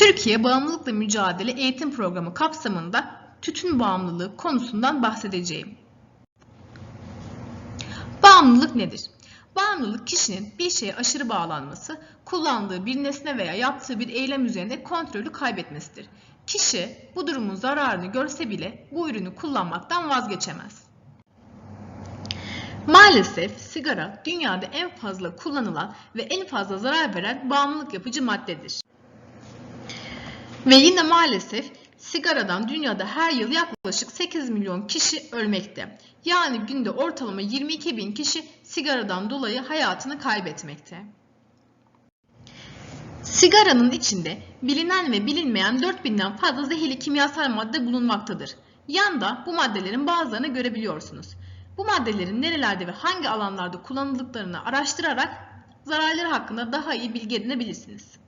Türkiye Bağımlılıkla Mücadele Eğitim Programı kapsamında tütün bağımlılığı konusundan bahsedeceğim. Bağımlılık nedir? Bağımlılık kişinin bir şeye aşırı bağlanması, kullandığı bir nesne veya yaptığı bir eylem üzerinde kontrolü kaybetmesidir. Kişi bu durumun zararını görse bile bu ürünü kullanmaktan vazgeçemez. Maalesef sigara dünyada en fazla kullanılan ve en fazla zarar veren bağımlılık yapıcı maddedir. Ve yine maalesef sigaradan dünyada her yıl yaklaşık 8 milyon kişi ölmekte. Yani günde ortalama 22 bin kişi sigaradan dolayı hayatını kaybetmekte. Sigaranın içinde bilinen ve bilinmeyen 4000'den fazla zehirli kimyasal madde bulunmaktadır. Yanda bu maddelerin bazılarını görebiliyorsunuz. Bu maddelerin nerelerde ve hangi alanlarda kullanıldıklarını araştırarak zararları hakkında daha iyi bilgi edinebilirsiniz.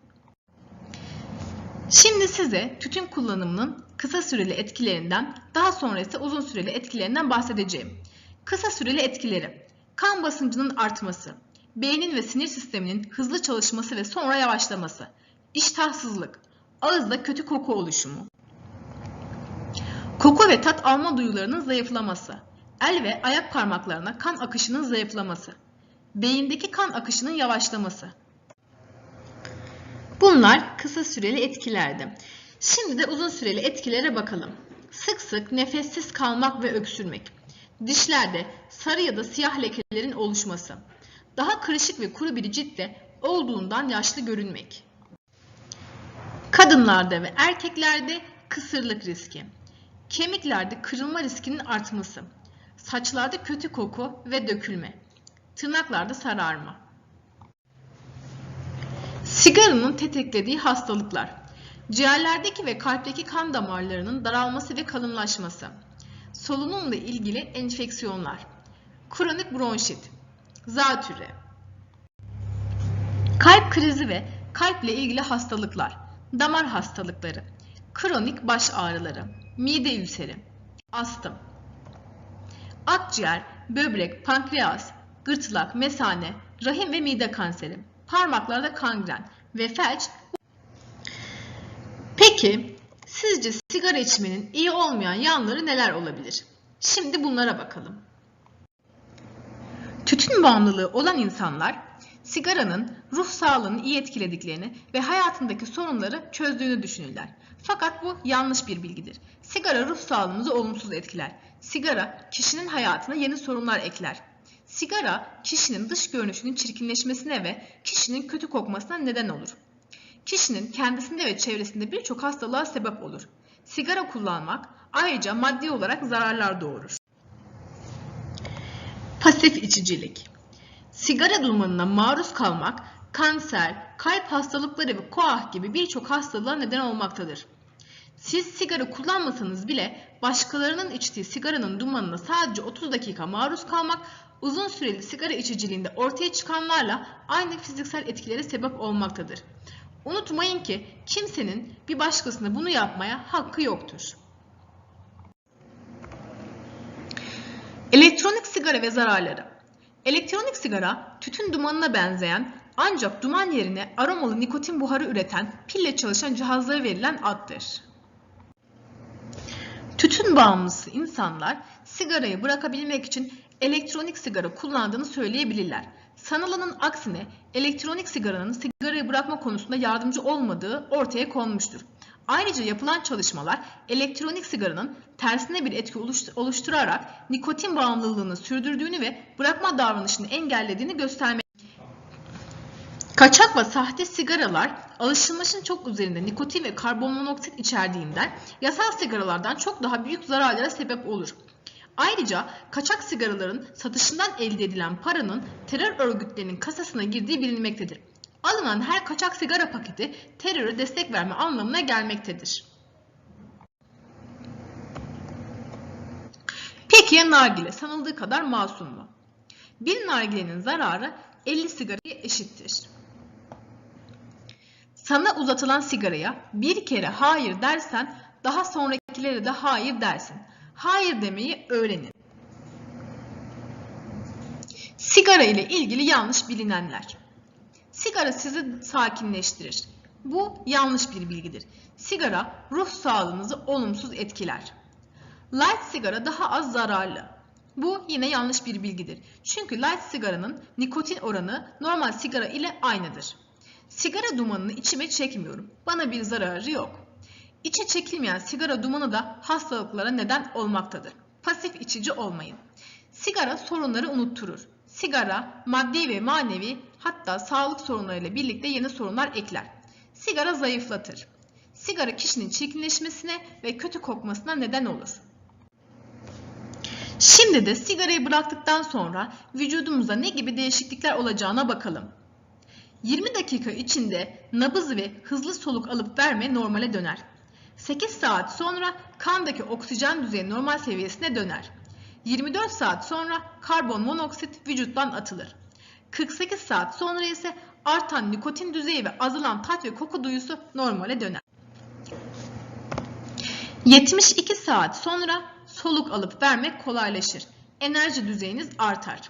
Şimdi size tütün kullanımının kısa süreli etkilerinden, daha sonra ise uzun süreli etkilerinden bahsedeceğim. Kısa süreli etkileri, kan basıncının artması, beynin ve sinir sisteminin hızlı çalışması ve sonra yavaşlaması, iştahsızlık, ağızda kötü koku oluşumu, koku ve tat alma duyularının zayıflaması, el ve ayak parmaklarına kan akışının zayıflaması, beyindeki kan akışının yavaşlaması, Bunlar kısa süreli etkilerdi. Şimdi de uzun süreli etkilere bakalım. Sık sık nefessiz kalmak ve öksürmek. Dişlerde sarı ya da siyah lekelerin oluşması. Daha kırışık ve kuru bir ciltte olduğundan yaşlı görünmek. Kadınlarda ve erkeklerde kısırlık riski. Kemiklerde kırılma riskinin artması. Saçlarda kötü koku ve dökülme. Tırnaklarda sararma. Sigaranın tetiklediği hastalıklar. Ciğerlerdeki ve kalpteki kan damarlarının daralması ve kalınlaşması. Solunumla ilgili enfeksiyonlar. Kronik bronşit. Zatürre. Kalp krizi ve kalple ilgili hastalıklar. Damar hastalıkları. Kronik baş ağrıları. Mide ülseri. Astım. Akciğer, böbrek, pankreas, gırtlak, mesane, rahim ve mide kanseri parmaklarda kangren ve felç. Peki sizce sigara içmenin iyi olmayan yanları neler olabilir? Şimdi bunlara bakalım. Tütün bağımlılığı olan insanlar sigaranın ruh sağlığını iyi etkilediklerini ve hayatındaki sorunları çözdüğünü düşünürler. Fakat bu yanlış bir bilgidir. Sigara ruh sağlığımızı olumsuz etkiler. Sigara kişinin hayatına yeni sorunlar ekler. Sigara kişinin dış görünüşünün çirkinleşmesine ve kişinin kötü kokmasına neden olur. Kişinin kendisinde ve çevresinde birçok hastalığa sebep olur. Sigara kullanmak ayrıca maddi olarak zararlar doğurur. Pasif içicilik Sigara dumanına maruz kalmak kanser, kalp hastalıkları ve koah gibi birçok hastalığa neden olmaktadır. Siz sigara kullanmasanız bile başkalarının içtiği sigaranın dumanına sadece 30 dakika maruz kalmak uzun süreli sigara içiciliğinde ortaya çıkanlarla aynı fiziksel etkilere sebep olmaktadır. Unutmayın ki kimsenin bir başkasına bunu yapmaya hakkı yoktur. Elektronik sigara ve zararları Elektronik sigara tütün dumanına benzeyen ancak duman yerine aromalı nikotin buharı üreten pille çalışan cihazlara verilen addır. Tütün bağımlısı insanlar sigarayı bırakabilmek için elektronik sigara kullandığını söyleyebilirler. Sanılanın aksine elektronik sigaranın sigarayı bırakma konusunda yardımcı olmadığı ortaya konmuştur. Ayrıca yapılan çalışmalar elektronik sigaranın tersine bir etki oluşturarak nikotin bağımlılığını sürdürdüğünü ve bırakma davranışını engellediğini göstermektedir. Kaçak ve sahte sigaralar alışılmışın çok üzerinde nikotin ve karbonmonoksit içerdiğinden yasal sigaralardan çok daha büyük zararlara sebep olur. Ayrıca kaçak sigaraların satışından elde edilen paranın terör örgütlerinin kasasına girdiği bilinmektedir. Alınan her kaçak sigara paketi teröre destek verme anlamına gelmektedir. Peki ya nargile sanıldığı kadar masum mu? Bir nargilenin zararı 50 sigaraya eşittir. Sana uzatılan sigaraya bir kere hayır dersen daha sonrakilere de hayır dersin. Hayır demeyi öğrenin. Sigara ile ilgili yanlış bilinenler. Sigara sizi sakinleştirir. Bu yanlış bir bilgidir. Sigara ruh sağlığınızı olumsuz etkiler. Light sigara daha az zararlı. Bu yine yanlış bir bilgidir. Çünkü light sigaranın nikotin oranı normal sigara ile aynıdır. Sigara dumanını içime çekmiyorum. Bana bir zararı yok. İçe çekilmeyen sigara dumanı da hastalıklara neden olmaktadır. Pasif içici olmayın. Sigara sorunları unutturur. Sigara maddi ve manevi hatta sağlık sorunlarıyla birlikte yeni sorunlar ekler. Sigara zayıflatır. Sigara kişinin çirkinleşmesine ve kötü kokmasına neden olur. Şimdi de sigarayı bıraktıktan sonra vücudumuzda ne gibi değişiklikler olacağına bakalım. 20 dakika içinde nabız ve hızlı soluk alıp verme normale döner. 8 saat sonra kandaki oksijen düzeyi normal seviyesine döner. 24 saat sonra karbon monoksit vücuttan atılır. 48 saat sonra ise artan nikotin düzeyi ve azalan tat ve koku duyusu normale döner. 72 saat sonra soluk alıp vermek kolaylaşır. Enerji düzeyiniz artar.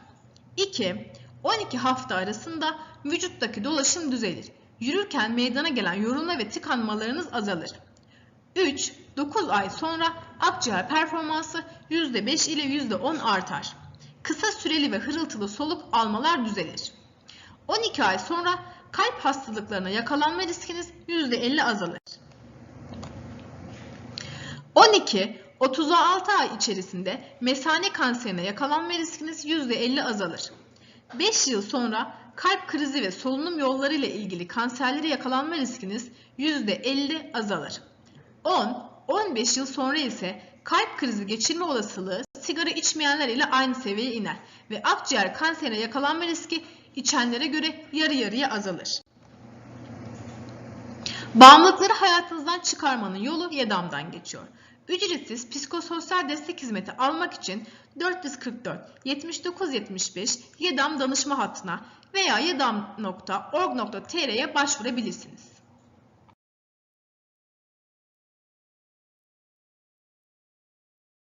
2. 12 hafta arasında vücuttaki dolaşım düzelir. Yürürken meydana gelen yorulma ve tıkanmalarınız azalır. 3. 9 ay sonra akciğer performansı %5 ile %10 artar. Kısa süreli ve hırıltılı soluk almalar düzelir. 12 ay sonra kalp hastalıklarına yakalanma riskiniz %50 azalır. 12-36 ay içerisinde mesane kanserine yakalanma riskiniz %50 azalır. 5 yıl sonra kalp krizi ve solunum yolları ile ilgili kanserlere yakalanma riskiniz %50 azalır. 10-15 yıl sonra ise kalp krizi geçirme olasılığı sigara içmeyenler ile aynı seviyeye iner ve akciğer kanserine yakalanma riski içenlere göre yarı yarıya azalır. Bağımlılıkları hayatınızdan çıkarmanın yolu YEDAM'dan geçiyor. Ücretsiz psikososyal destek hizmeti almak için 444 79 75 YEDAM danışma hattına veya yedam.org.tr'ye başvurabilirsiniz.